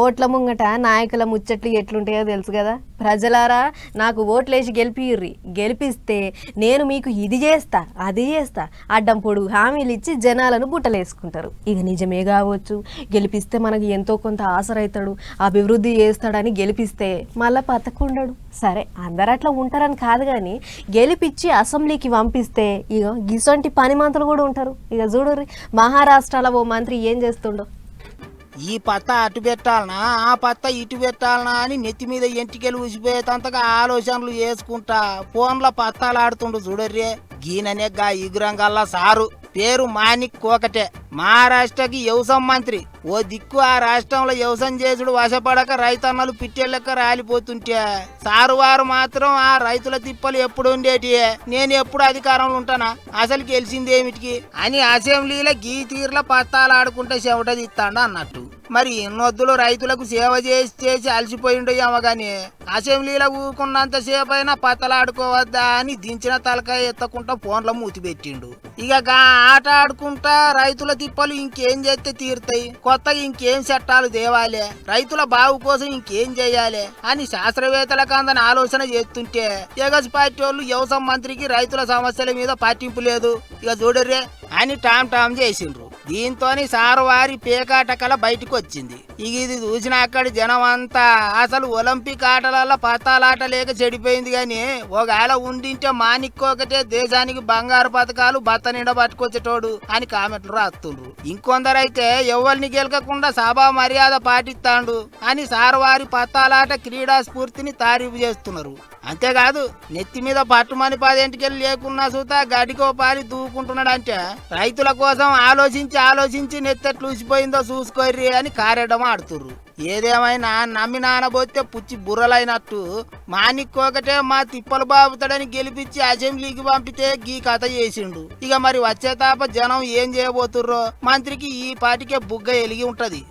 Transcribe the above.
ఓట్ల ముంగట నాయకుల ముచ్చట్లు ఎట్లుంటాయో తెలుసు కదా? ప్రజలారా నాకు ఓట్లేసి గెలిపిర్రి. గెలిపిస్తే నేను మీకు ఇది చేస్తా అది చేస్తా. అడ్డం పొడుగు హామీలు ఇచ్చి జనాలను బుట్టలేసుకుంటారు. ఇక నిజమే కావచ్చు. గెలిపిస్తే మనకు ఎంతో కొంత ఆసరవుతాడు అభివృద్ధి చేస్తాడని గెలిపిస్తే మళ్ళా పతకుండడు సరే అందరు అట్లా ఉంటారని కాదు కానీ గెలిపించి అసెంబ్లీకి పంపిస్తే ఇక గిసొంటి పని మంత్రులు కూడా ఉంటారు. ఇక చూడర్రి మహారాష్ట్రలో ఓ మంత్రి ఏం చేస్తుండో? ఈ పత్త అటు పెట్టాలనా ఆ పత్త ఇటు పెట్టాలనా అని నెత్తి మీద ఎంటికెలు ఊసిపోయేంతగా ఆలోచనలు చేసుకుంటా ఫోన్లో పత్తాలు ఆడుతుండు చూడర్రే. గీననే గా ఇగురంగల్లా సారు. పేరు మానిక్ కోకటే. మహారాష్ట్రకి వ్యవసాయ మంత్రి. ఓ దిక్కు ఆ రాష్ట్రంలో వ్యవసాయం చేసుడు వశపడక రైతన్నలు పిట్టెళ్ళక రాలిపోతుంటే సారు వారు మాత్రం ఆ రైతుల తిప్పలు ఎప్పుడు ఉండేటి? నేను ఎప్పుడు అధికారంలో ఉంటానా? అసలు గెలిచిందేమిటికి అని అసెంబ్లీలో గీ తీర్ల పత్తాలు ఆడుకుంటే చెమట తీస్తాడు అన్నట్టు. మరి ఇన్నొద్దులు రైతులకు సేవ చేసి చేసి అలసిపోయిండేమో కానీ అసెంబ్లీలో ఊకున్నంత సేపు అయినా పత్తలాడుకోవద్దా అని దించిన తలకాయ ఎత్తకుండా ఫోన్లో మూతిపెట్టిండు ఇక ఆట ఆడుకుంటా రైతుల తిప్పలు ఇంకేం చేస్తే తీరుతాయి? కొత్తగా ఇంకేం చట్టాలు తేవాలి? రైతుల బావు కోసం ఇంకేం చేయాలి? అని శాస్త్రవేత్తలకు అందని ఆలోచన చేస్తుంటే ఎగస్ పార్టీ వాళ్ళు వ్యవసాయ మంత్రికి రైతుల సమస్యల మీద పట్టింపు లేదు. ఇక చూడర్రే అని టామ్ టామ్ చేసిండ్రు. దీంతోని సారు వారి పేకాటకల బయటకు వచ్చింది ఇక ఇది చూసిన అక్కడి జనం అంతా అసలు ఒలింపిక్ ఆటలలో పతాలాట లేక చెడిపోయింది కానీ ఒకవేళ ఉండింటే మానిక్ దేశానికి బంగారు పథకాలు బత్త నిండా పట్టుకొచ్చేటోడు అని కామెంట్లు రాస్తుండ్రు. ఇంకొందరైతే ఎవరిని గెలకకుండా సభా మర్యాద పాటిస్తాండు అని సారు వారి పత్తాలాట క్రీడా స్ఫూర్తిని తారీఫు చేస్తున్నారు. అంతేకాదు నెత్తి మీద పట్టుమని పదింటికెళ్ళి లేకున్నా సూత గడికో పారి దూకుంటున్నాడంటే రైతుల కోసం ఆలోచించి ఆలోచించి నెత్తెట్లు ఊసిపోయిందో చూసుకోర్రి అని కారేయడం ఆడుతుర్రు. ఏదేమైనా నమ్మి నానబోతే పుచ్చి బుర్రలైనట్టు. మానిక్కోకటే మా తిప్పలు బాబుతాడని గెలిపించి అసెంబ్లీకి పంపితే గీ కథ చేసిండు. ఇక మరి వచ్చే తాప జనం ఏం చేయబోతుర్రో? మంత్రికి ఈ పాటికే బుగ్గ ఎలిగి ఉంటది.